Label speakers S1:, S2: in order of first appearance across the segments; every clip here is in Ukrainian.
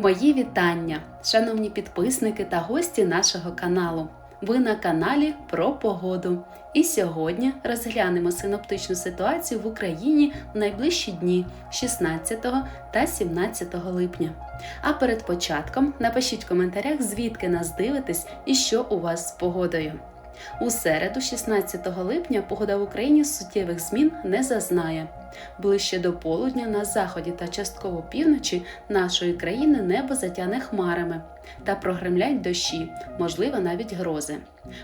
S1: Мої вітання, шановні підписники та гості нашого каналу. Ви на каналі про погоду. І сьогодні розглянемо синоптичну ситуацію в Україні в найближчі дні 16 та 17 липня. А перед початком напишіть в коментарях, звідки нас дивитесь і що у вас з погодою. У середу, 16 липня, погода в Україні суттєвих змін не зазнає. Ближче до полудня на заході та частково півночі нашої країни небо затяне хмарами та прогремлять дощі, можливо, навіть грози.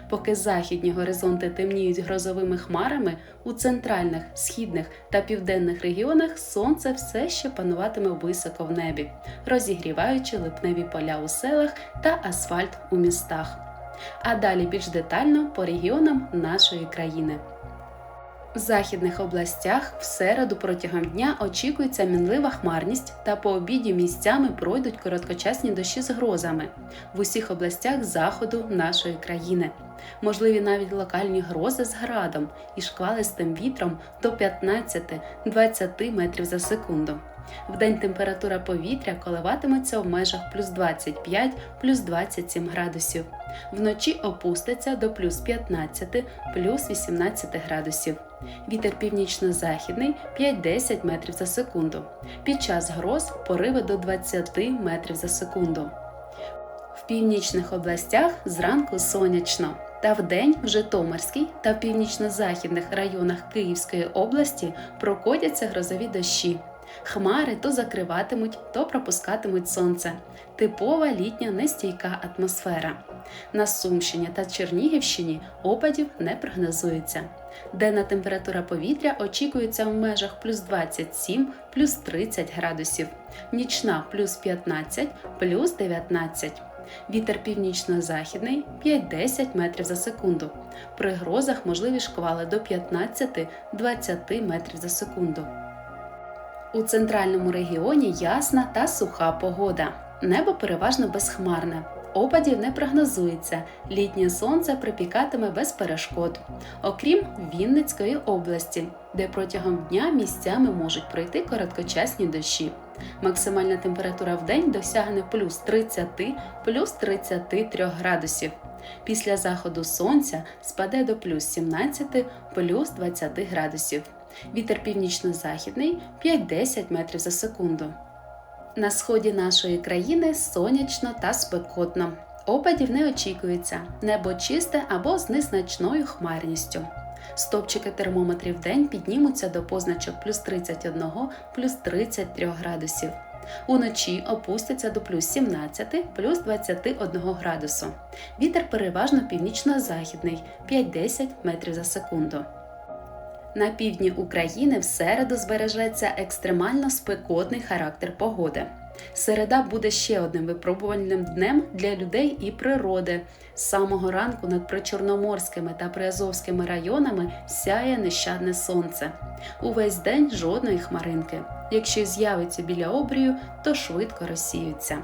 S1: Поки західні горизонти темніють грозовими хмарами, у центральних, східних та південних регіонах сонце все ще пануватиме високо в небі, розігріваючи липневі поля у селах та асфальт у містах. А далі більш детально по регіонам нашої країни. В західних областях в середу протягом дня очікується мінлива хмарність та по обіді місцями пройдуть короткочасні дощі з грозами в усіх областях заходу нашої країни. Можливі навіть локальні грози з градом і шквалистим вітром до 15-20 метрів за секунду. Вдень температура повітря коливатиметься в межах плюс 25 плюс 27 градусів. Вночі опуститься до плюс 15 плюс 18 градусів. Вітер північно-західний 5-10 метрів за секунду. Під час гроз пориви до 20 метрів за секунду. В північних областях зранку сонячно. Та вдень в Житомирській та в північно-західних районах Київської області прокотяться грозові дощі. Хмари то закриватимуть, то пропускатимуть сонце. Типова літня нестійка атмосфера. На Сумщині та Чернігівщині опадів не прогнозується. Денна температура повітря очікується в межах плюс 27 плюс 30 градусів, нічна плюс 15 плюс 19. Вітер північно-західний 5-10 метрів за секунду. При грозах можливі шквали до 15-20 метрів за секунду. У центральному регіоні ясна та суха погода. Небо переважно безхмарне. Опадів не прогнозується. Літнє сонце припікатиме без перешкод, окрім Вінницької області, де протягом дня місцями можуть пройти короткочасні дощі. Максимальна температура в день досягне плюс 30 плюс 33 градусів. Після заходу сонця спаде до плюс 17 плюс 20 градусів. Вітер північно-західний 5-10 метрів за секунду. На сході нашої країни сонячно та спекотно. Опадів не очікується, небо чисте або з незначною хмарністю. Стопчики термометрів в день піднімуться до позначок плюс 31 плюс 33 градусів. Уночі опустяться до плюс 17 плюс 21 градусу. Вітер переважно північно-західний 5-10 метрів за секунду. На півдні України в середу збережеться екстремально спекотний характер погоди. Середа буде ще одним випробувальним днем для людей і природи. З самого ранку над причорноморськими та приазовськими районами сяє нещадне сонце. Увесь день жодної хмаринки. Якщо з'явиться біля обрію, то швидко розсіються.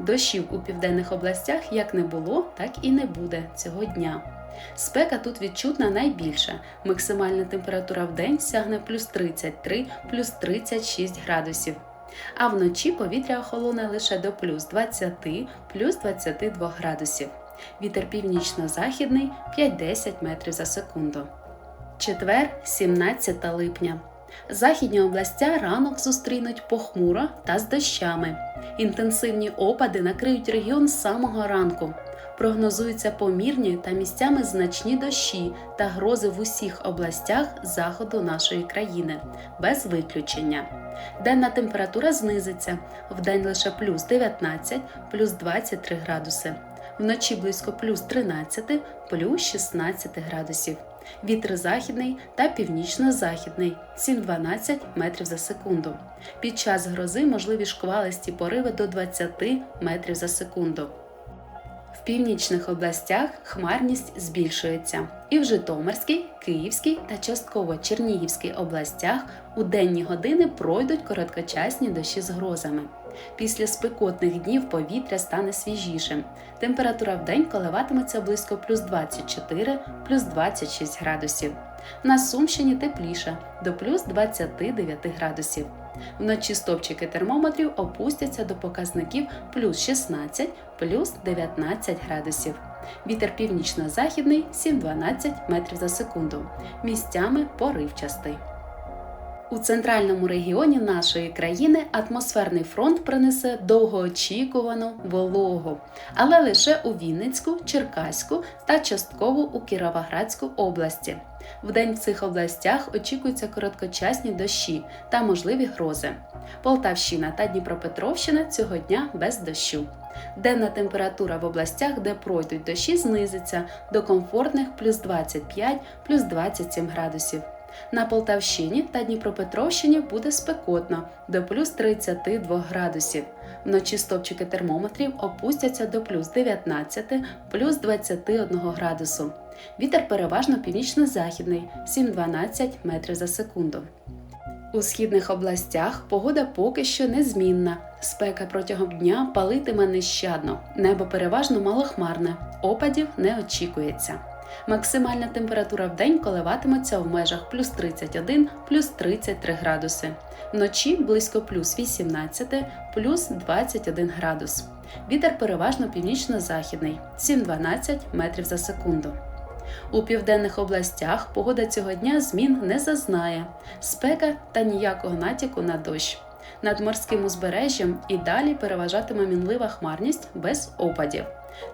S1: Дощів у південних областях як не було, так і не буде цього дня. Спека тут відчутна найбільша. Максимальна температура в день сягне плюс 33 плюс 36 градусів. А вночі повітря охолоне лише до плюс 20 плюс 22 градусів. Вітер північно-західний 5-10 метрів за секунду. Четвер, 17 липня. Західні областя ранок зустрінуть похмуро та з дощами. Інтенсивні опади накриють регіон з самого ранку прогнозуються помірні та місцями значні дощі та грози в усіх областях заходу нашої країни, без виключення. Денна температура знизиться в день лише плюс 19, плюс 23 градуси, вночі близько плюс 13, плюс 16 градусів. Вітер західний та північно-західний 7-12 метрів за секунду. Під час грози можливі шквалисті пориви до 20 метрів за секунду. В північних областях хмарність збільшується. І в Житомирській, Київській та частково Чернігівській областях у денні години пройдуть короткочасні дощі з грозами. Після спекотних днів повітря стане свіжішим. Температура в день коливатиметься близько плюс 24 плюс 26 градусів. На Сумщині тепліше до плюс 29 градусів. Вночі стовпчики термометрів опустяться до показників плюс 16, плюс 19 градусів. Вітер північно-західний 7-12 метрів за секунду. Місцями поривчастий. У центральному регіоні нашої країни атмосферний фронт принесе довгоочікувану вологу, але лише у Вінницьку, Черкаську та частково у Кіровоградську області. Вдень в цих областях очікуються короткочасні дощі та можливі грози. Полтавщина та Дніпропетровщина цього дня без дощу. Денна температура в областях, де пройдуть дощі, знизиться до комфортних плюс 25 плюс 27 градусів. На Полтавщині та Дніпропетровщині буде спекотно до плюс 32 градусів. Вночі стопчики термометрів опустяться до плюс 19, плюс 21 градусу. Вітер переважно північно-західний 7-12 метрів за секунду. У східних областях погода поки що незмінна. Спека протягом дня палитиме нещадно. Небо переважно малохмарне, опадів не очікується. Максимальна температура в день коливатиметься в межах плюс 31, плюс 33 градуси. Вночі близько плюс 18, плюс 21 градус. Вітер переважно північно-західний 7-12 метрів за секунду. У південних областях погода цього дня змін не зазнає, спека та ніякого натяку на дощ. Над морським узбережжям і далі переважатиме мінлива хмарність без опадів.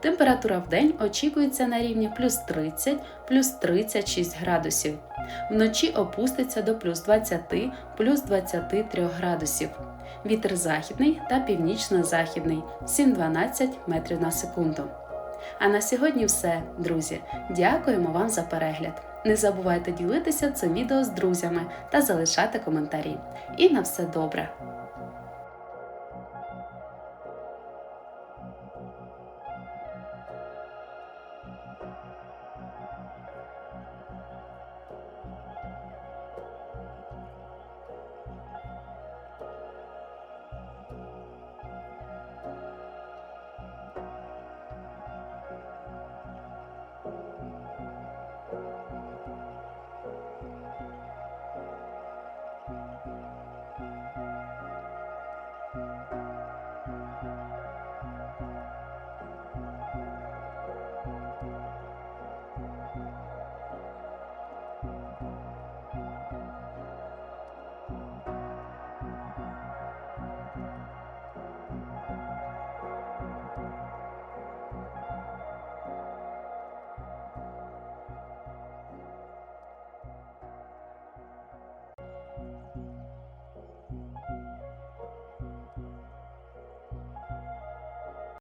S1: Температура в день очікується на рівні плюс 30, плюс 36 градусів. Вночі опуститься до плюс 20, плюс 23 градусів. Вітер західний та північно-західний 7-12 метрів на секунду. А на сьогодні все, друзі. Дякуємо вам за перегляд. Не забувайте ділитися цим відео з друзями та залишати коментарі. І на все добре!